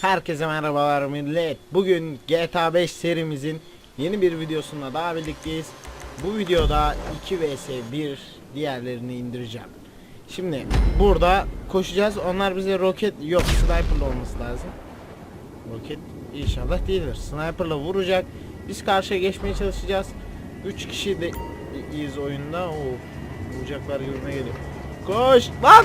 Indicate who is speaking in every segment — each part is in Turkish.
Speaker 1: Herkese merhabalar millet. Bugün GTA 5 serimizin yeni bir videosunda daha birlikteyiz. Bu videoda 2 vs 1 diğerlerini indireceğim. Şimdi burada koşacağız. Onlar bize roket yok sniper'la olması lazım. Roket inşallah değildir. Sniper'la vuracak. Biz karşıya geçmeye çalışacağız. 3 kişi de iyiyiz oyunda. Oo, vuracaklar yürüme geliyor. Koş lan!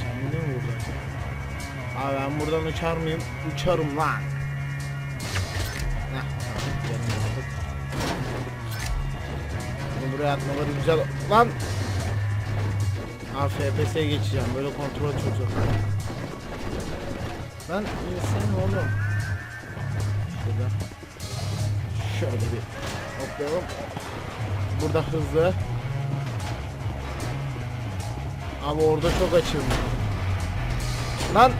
Speaker 1: Kendine mi vurdu? Abi ben buradan uçar mıyım? Uçarım lan. Bunu buraya atmaları güzel. Lan! Abi FPS'ye geçeceğim. Böyle kontrol çok zor. Lan insan oğlum. Şurada. Şöyle bir hoplayalım. Burada hızlı. Abi orada çok açım. Lan.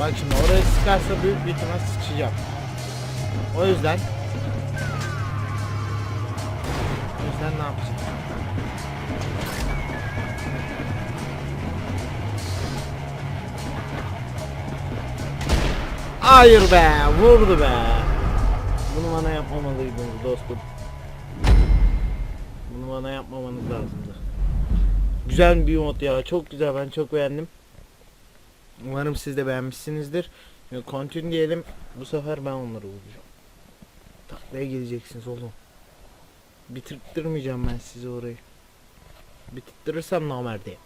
Speaker 1: Bak şimdi oraya sıkarsa büyük bir ihtimal sıçacağım. O yüzden Hayır be, vurdu be. Bunu bana yapmamalıydınız dostum. Bunu bana yapmamanız lazımdı. Güzel bir mod ya, çok güzel ben çok beğendim. Umarım siz de beğenmişsinizdir. Continue diyelim. Bu sefer ben onları vuracağım. Taklaya geleceksiniz oğlum. Bitirttirmeyeceğim ben size orayı. Bitirtirsem namerdeyim.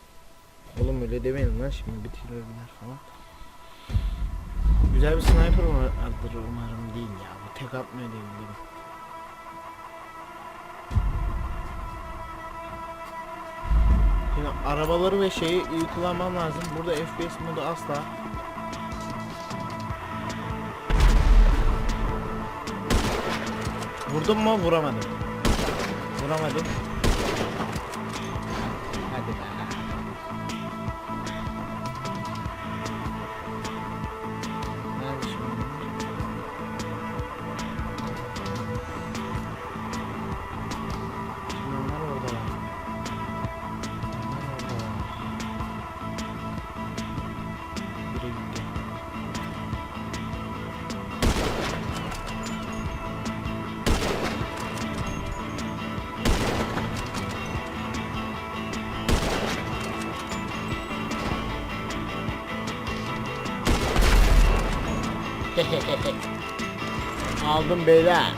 Speaker 1: Oğlum öyle demeyin lan şimdi bitirirler falan. Güzel bir sniper vardır umarım değil ya. Bu tek atmıyor değil mi? Şimdi arabaları ve şeyi iyi kullanmam lazım. Burada FPS modu asla. Vurdum mu vuramadım. Vuramadım. Aldım beyler.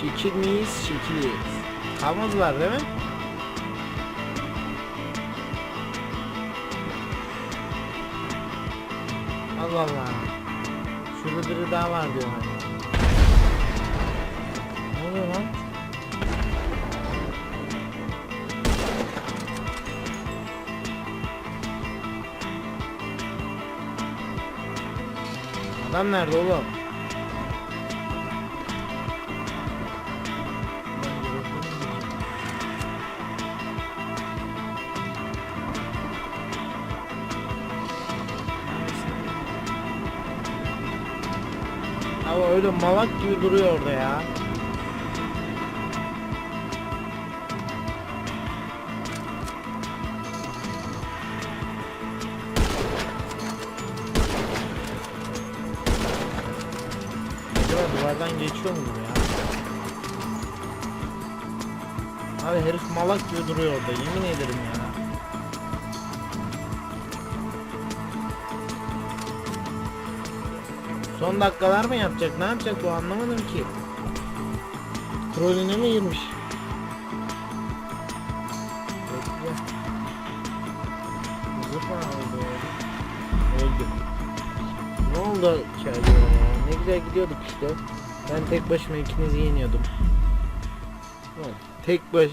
Speaker 1: Şekil miyiz? Şekiliyiz. Kalmadılar değil mi? Allah Allah. Şurada biri daha var diyor. Ne oluyor lan? Adam nerede oğlum? Ama öyle malak gibi duruyor orada ya. Malak gibi duruyor orada yemin ederim ya. Son dakikalar mı yapacak? Ne yapacak bu anlamadım ki. Trolüne mi girmiş? Bekle. Zıpla. Ne oldu ya? Ne güzel gidiyorduk işte. Ben tek başıma ikinizi yeniyordum. Tek baş...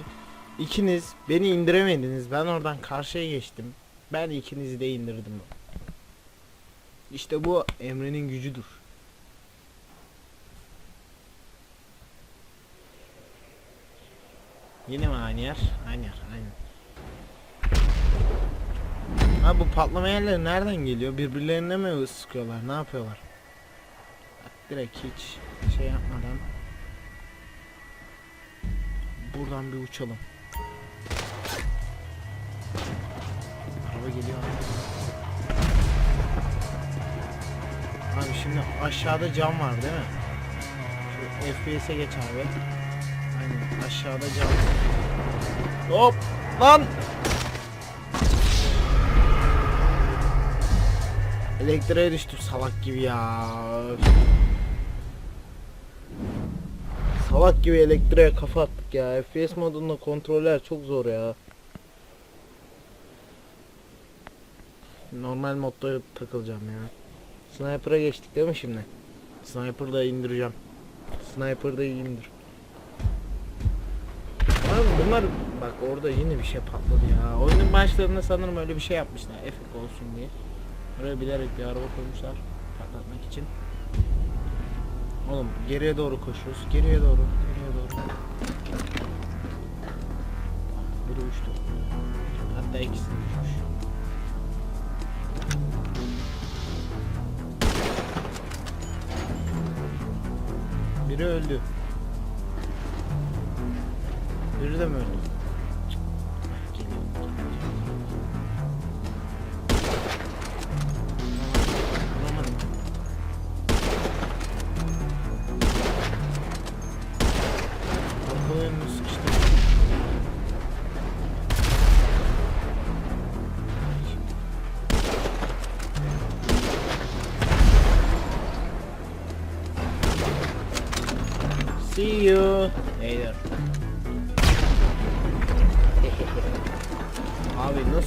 Speaker 1: ikiniz beni indiremediniz. Ben oradan karşıya geçtim. Ben ikinizi de indirdim. İşte bu Emre'nin gücüdür. Yine mi aynı yer? Aynı yer, aynı. Ha bu patlama yerleri nereden geliyor? Birbirlerine mi sıkıyorlar? Ne yapıyorlar? Direkt hiç şey yapmadan buradan bir uçalım. Araba geliyor. Abi şimdi aşağıda cam var değil mi? FPS'e geç abi. Aynen aşağıda cam. Hop lan. Elektriğe düştüm salak gibi ya. Salak gibi elektriğe kafa attık ya. FPS modunda kontroller çok zor ya. Normal modda takılacağım ya. Sniper'a geçtik değil mi şimdi? Sniper'da indireceğim. Sniper'da indir. Abi bunlar bak orada yine bir şey patladı ya. Oyunun başlarında sanırım öyle bir şey yapmışlar. Efekt olsun diye. Oraya bilerek bir araba koymuşlar patlatmak için. Oğlum geriye doğru koşuyoruz. Geriye doğru. Geriye doğru. Biri uçtu. Hatta ikisi uçmuş. Biri öldü. Biri de mi öldü?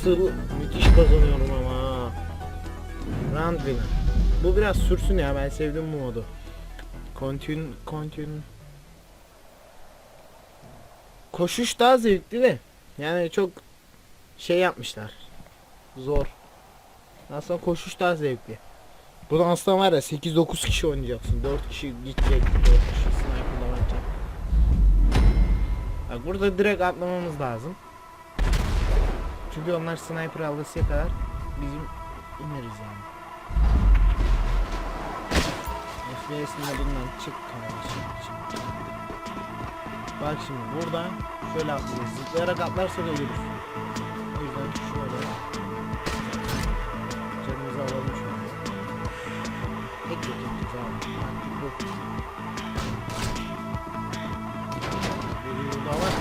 Speaker 1: Nasıl müthiş kazanıyorum ama. Round. Bu biraz sürsün ya ben sevdim bu modu. Continue, continue. Koşuş daha zevkli de. Yani çok şey yapmışlar. Zor. Aslında koşuş daha zevkli. Burada aslında var ya 8-9 kişi oynayacaksın. 4 kişi gidecek. 4 kişi sniper'da oynayacak. Bak burada direkt atlamamız lazım. Çünkü onlar sniper algısıya kadar bizim ineriz yani. FPS modundan çık kardeşim. Bak şimdi burada şöyle atlayacağız. Zıplayarak atlarsak ölürüz. O yüzden şöyle canımızı alalım şöyle. Tek tek gideceğiz abi. Bu. Bir yolda var.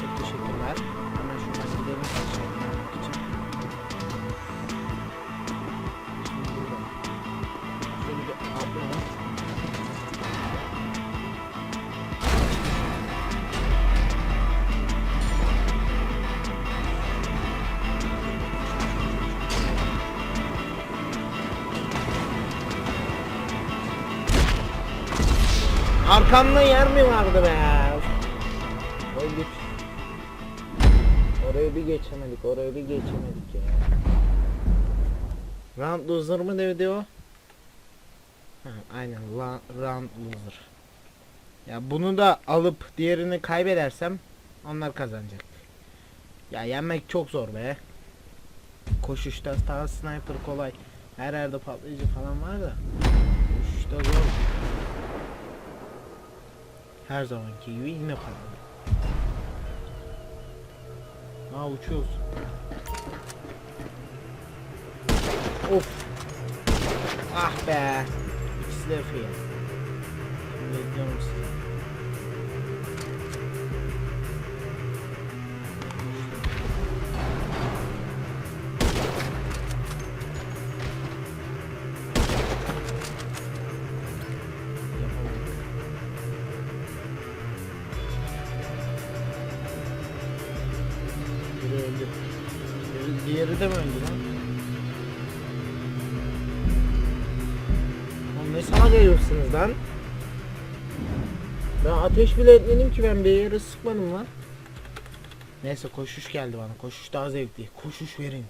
Speaker 1: Çok teşekkürler. Arkamda yer mi vardı be? Git. Oraya bir geçemedik, oraya bir geçemedik ya. Round loser mı dedi o? Aynen la, round loser. Ya bunu da alıp diğerini kaybedersem onlar kazanacak. Ya yenmek çok zor be. Koşuşta star sniper kolay. Her yerde patlayıcı falan var da. Koşuşta zor. Her zamanki gibi yine patladı. Aa uçuyoruz. Of. Ah be. İkisi de F ya. Şimdi bekliyorum sizi. Ateş bile etmedim ki ben bir yere sıkmadım lan. Neyse koşuş geldi bana. Koşuş daha zevkli. Koşuş verin.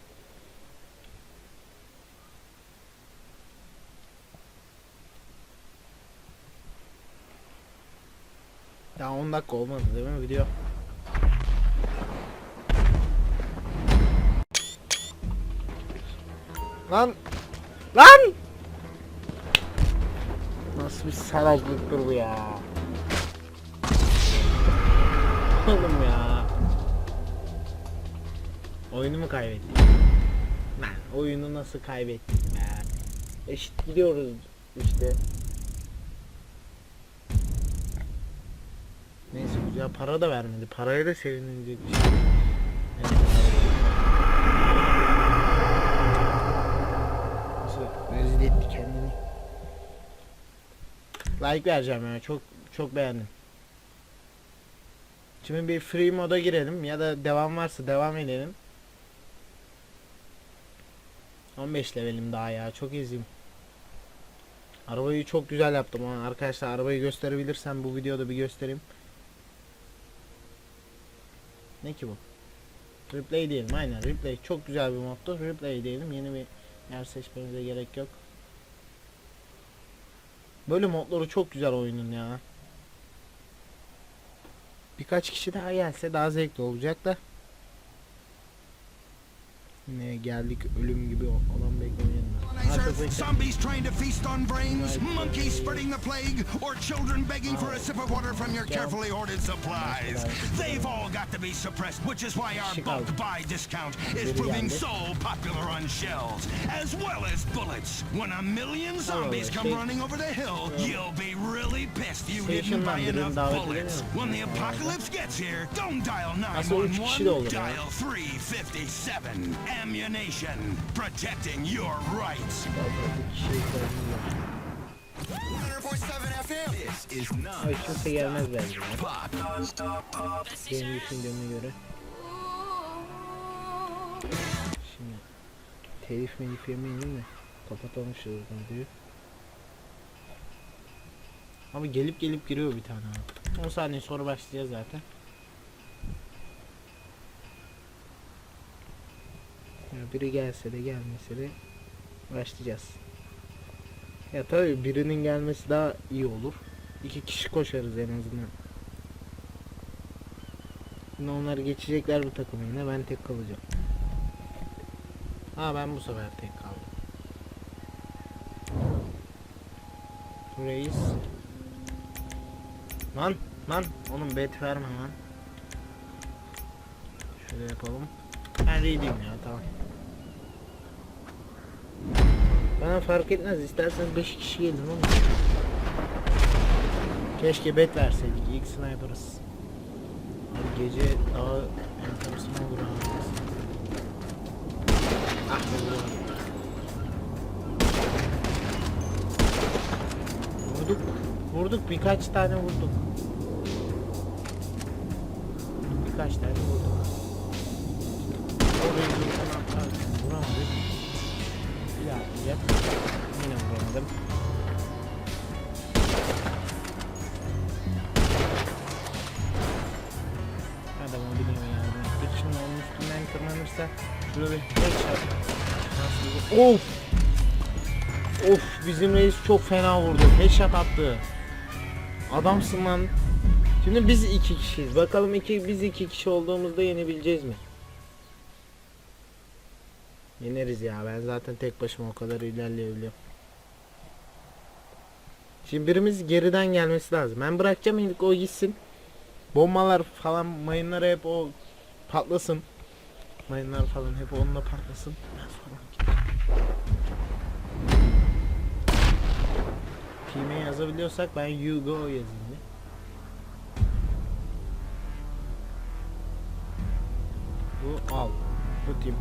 Speaker 1: Ya 10 dakika olmadı değil mi video? Lan! Lan! Nasıl bir salaklıktır bu ya? Oğlum ya. Oyunu mu kaybettik? Lan oyunu nasıl kaybettik ya? Eşit gidiyoruz işte. Neyse güzel para da vermedi. Paraya da sevinilecek bir şey. Nasıl rezil etti. Like vereceğim ya. Çok çok beğendim. Şimdi bir free moda girelim ya da devam varsa devam edelim. 15 levelim daha ya. Çok eziyim. Arabayı çok güzel yaptım ha. Arkadaşlar arabayı gösterebilirsem bu videoda bir göstereyim. Ne ki bu? Replay diyelim aynen replay çok güzel bir moddu replay diyelim yeni bir yer seçmenize gerek yok Böyle modları çok güzel oyunun ya Birkaç kişi daha gelse daha zevkli olacak da. Yine geldik ölüm gibi olan beklemeyelim
Speaker 2: Zombies trying to feast on brains, monkeys spreading the plague, or children begging for a sip of water from your carefully hoarded supplies. They've all got to be suppressed, which is why our bulk buy discount is proving so popular on shelves, as well as bullets. When a million zombies come running over the hill, you'll be really pissed you didn't buy enough bullets. When the apocalypse gets here, don't dial
Speaker 1: Aslında üç kişi de olur
Speaker 2: 911, dial 357. Ammunition, protecting your rights.
Speaker 1: Bir kişi ihtiyacımız var.
Speaker 2: 100.7 FM. This is not
Speaker 1: Ay kimse gelmez bence. Benim düşündüğüme göre Şimdi Telif melif yemeyelim de Kapatalım şu radyoyu Abi gelip gelip giriyor bir tane abi 10 saniye sonra başlayacağız zaten ya biri gelse de gelmese de başlayacağız. Ya tabii birinin gelmesi daha iyi olur. İki kişi koşarız en azından. Şimdi onlar geçecekler bu takımı yine ben tek kalacağım. Ha ben bu sefer tek kaldım. Reis. Lan lan oğlum bet verme lan. Şöyle yapalım. Ben read'im ya tamam. Bana fark etmez isterseniz 5 kişi gelin oğlum. Keşke bet verseydik ilk sniper'ız. Abi gece daha enteresan olur ha. Ah. Vurduk. Vurduk birkaç tane vurduk. Birkaç tane vurduk. Bir headshot. Bir- Of! Of bizim reis çok fena vurdu. Headshot attı. Adamsın lan. Şimdi biz iki kişiyiz. Bakalım iki biz iki kişi olduğumuzda yenebileceğiz mi? Yeneriz ya. Ben zaten tek başıma o kadar ilerleyebiliyorum. Şimdi birimiz geriden gelmesi lazım. Ben bırakacağım ilk o gitsin. Bombalar falan mayınlar hep o patlasın. Mayınlar falan hep onunla patlasın. Ben. Team'e yazabiliyorsak ben you go yazayım. Bu al. Bu team.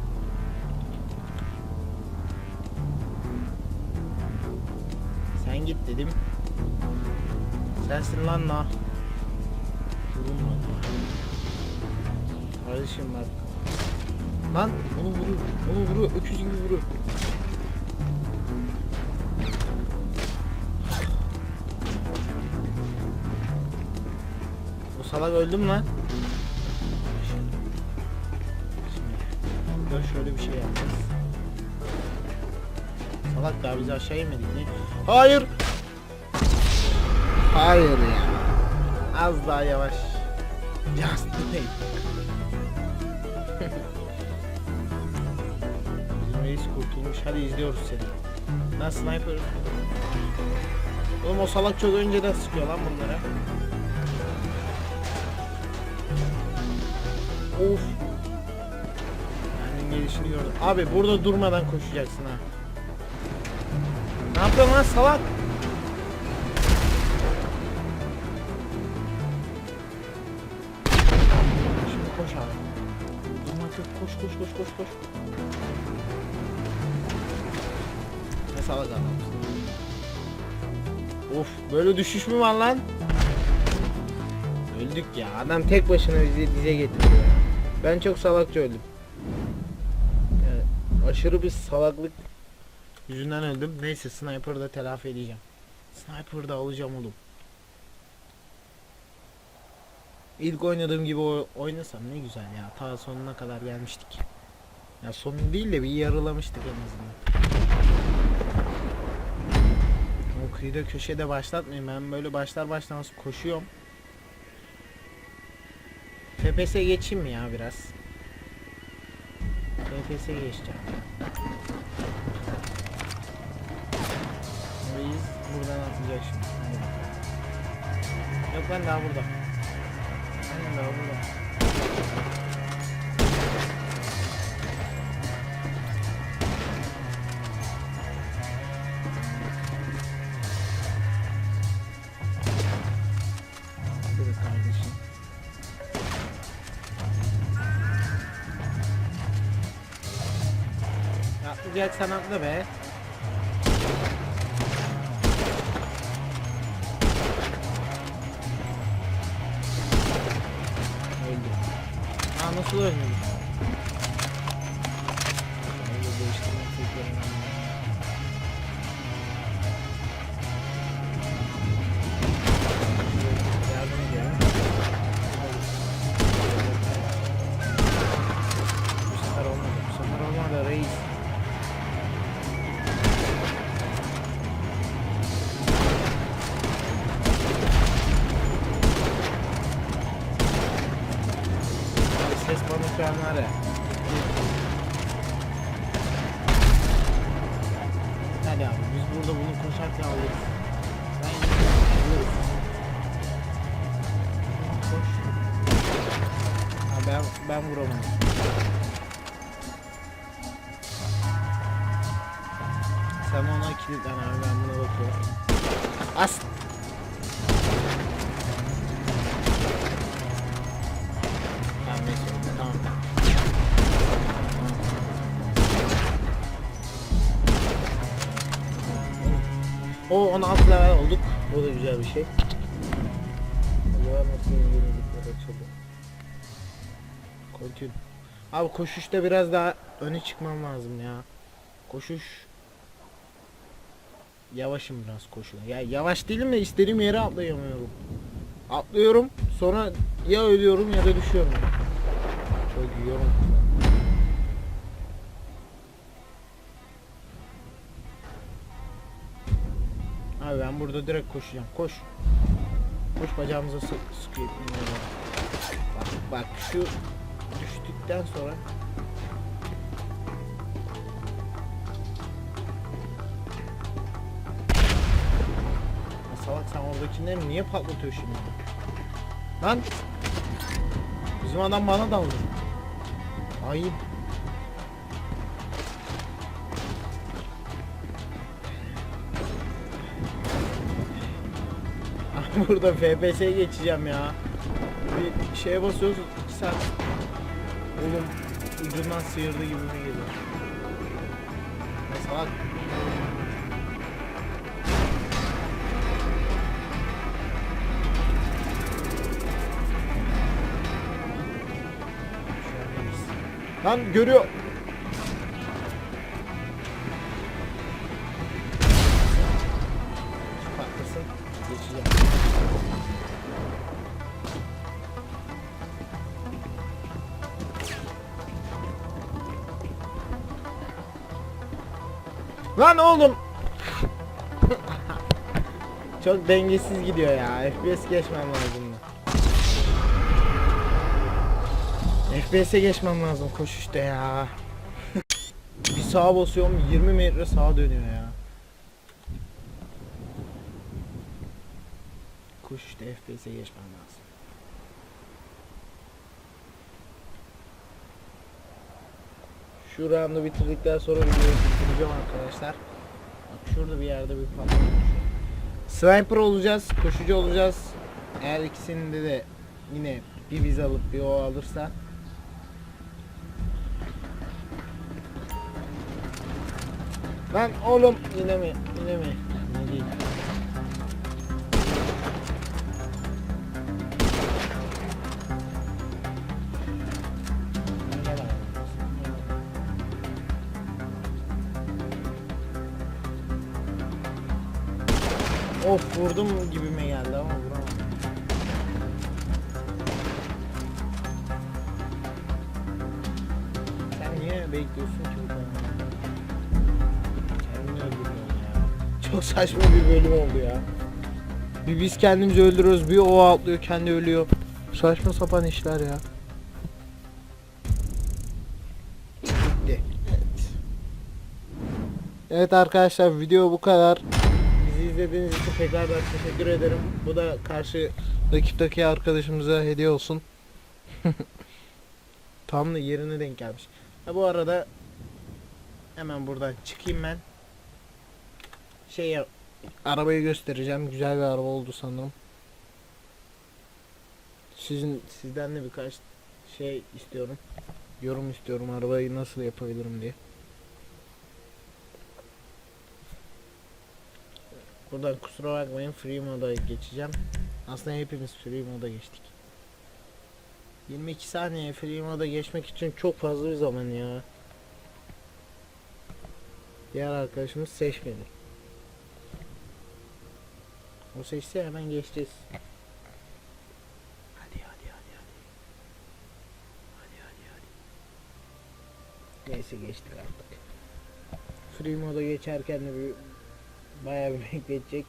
Speaker 1: Sen git dedim. Sensin lan na. Vurulma. Kardeşim bak. Lan onu vuruyor. Onu vuruyor. Öküz gibi vuruyor. O salak öldü mü lan? Dur şöyle bir şey yapacağız. Salak daha bizi aşağı inmedik mi? Hayır. Hayır ya. Az daha yavaş. Just wait. Reis kurtulmuş. Hadi izliyoruz seni. Lan sniper. Oğlum o salak çok önceden sıkıyor lan bunlara. Of. Yani gelişini gördüm. Abi burada durmadan koşacaksın ha. Ne yapıyorsun lan salak? Şimdi koş abi. Koş koş koş koş koş. Salak adamsın. Of böyle düşüş mü var lan? Öldük ya. Adam tek başına bizi dize getirdi. Ben çok salakça öldüm. Yani aşırı bir salaklık yüzünden öldüm. Neyse sniper'ı da telafi edeceğim. Sniper'ı da alacağım oğlum. İlk oynadığım gibi oynasam ne güzel ya. Ta sonuna kadar gelmiştik. Ya sonu değil de bir yarılamıştık en azından. Kıyıda köşede başlatmayayım. Ben böyle başlar başlamaz koşuyorum. FPS geçeyim mi ya biraz? FPS geçeceğim. Reis buradan atacak şimdi. Yok ben daha burada. Ben daha burada. Atlayacaksan atla be. As. O 16 level olduk. O da güzel bir şey. Acaba nasıl yenilikler açıldı? Abi koşuşta biraz daha öne çıkmam lazım ya. Koşuş Yavaşım biraz koşuda. Ya yavaş değilim de istediğim yere atlayamıyorum. Atlıyorum sonra ya ölüyorum ya da düşüyorum. Çok yiyorum. Abi ben burada direkt koşacağım. Koş. Koş bacağımıza sık sıkıyor. Bak bak şu düştükten sonra salak sen oradakileri niye patlatıyor şimdi? Lan! Bizim adam bana daldı. Ayıp. Burada FPS'ye geçeceğim ya. Bir şeye basıyoruz 2 saat. Oğlum ucundan sıyırdı gibi mi geliyor? Salak. Lan görüyor. Lan oğlum. Çok dengesiz gidiyor ya. FPS geçmem lazım. FPS'e geçmem lazım koşuşta ya. Bir sağa basıyorum 20 metre sağa dönüyor ya. Kuş işte FPS'e geçmem lazım. Şu roundu bitirdikten sonra videoyu bitireceğim arkadaşlar. Bak şurada bir yerde bir patlama. Sniper olacağız, koşucu olacağız. Eğer ikisinde de yine bir biz alıp bir o alırsa Lan oğlum yine mi? Yine mi? Ne değil. Of vurdum gibime geldi ama vuramadım. Sen niye bekliyorsun ki bu kadar? Çok saçma bir bölüm oldu ya. Bir biz kendimizi öldürüyoruz, bir o atlıyor, kendi ölüyor. Saçma sapan işler ya. Bitti. Evet. Evet arkadaşlar video bu kadar. Bizi izlediğiniz için tekrardan teşekkür ederim. Bu da karşı rakipteki arkadaşımıza hediye olsun. Tam da yerine denk gelmiş. Ha bu arada hemen buradan çıkayım ben. Şey arabayı göstereceğim. Güzel bir araba oldu sanırım. Sizin sizden de birkaç şey istiyorum. Yorum istiyorum arabayı nasıl yapabilirim diye. Buradan kusura bakmayın free moda geçeceğim. Aslında hepimiz free moda geçtik. 22 saniye free moda geçmek için çok fazla bir zaman ya. Diğer arkadaşımız seçmedi. O seçse hemen geçeceğiz. Hadi hadi hadi hadi. Hadi hadi hadi. Neyse geçtik artık. Free moda geçerken de bir bayağı bir bekletecek.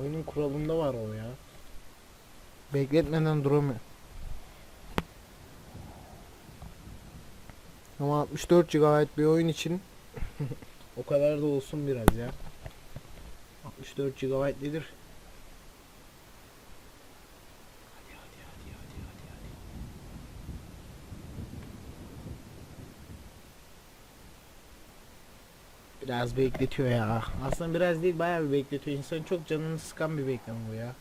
Speaker 1: Oyunun kuralında var o ya. Bekletmeden duramıyor. Ama 64 GB bir oyun için o kadar da olsun biraz ya. 64 GB nedir? Hadi hadi hadi hadi hadi hadi. Biraz bekletiyor ya. Aslında biraz değil bayağı bir bekletiyor. İnsanın çok canını sıkan bir bekleme bu ya.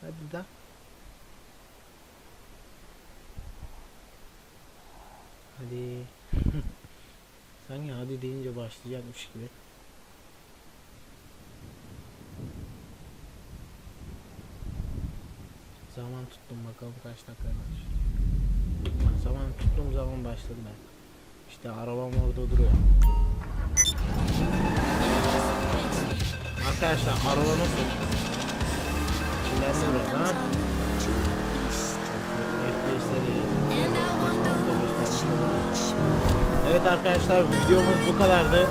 Speaker 1: Hadi da. Hadi. Sanki hadi deyince başlayacakmış gibi. Zaman tuttum bakalım kaç dakika var. Zaman tuttuğum zaman başladım ben. İşte arabam orada duruyor. Arkadaşlar araba nasıl? Kirlendi biraz ha? Evet arkadaşlar videomuz bu kadardı.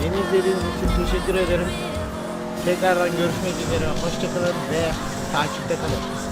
Speaker 1: Beni izlediğiniz için teşekkür ederim. Tekrardan görüşmek üzere. Hoşçakalın ve takipte kalın.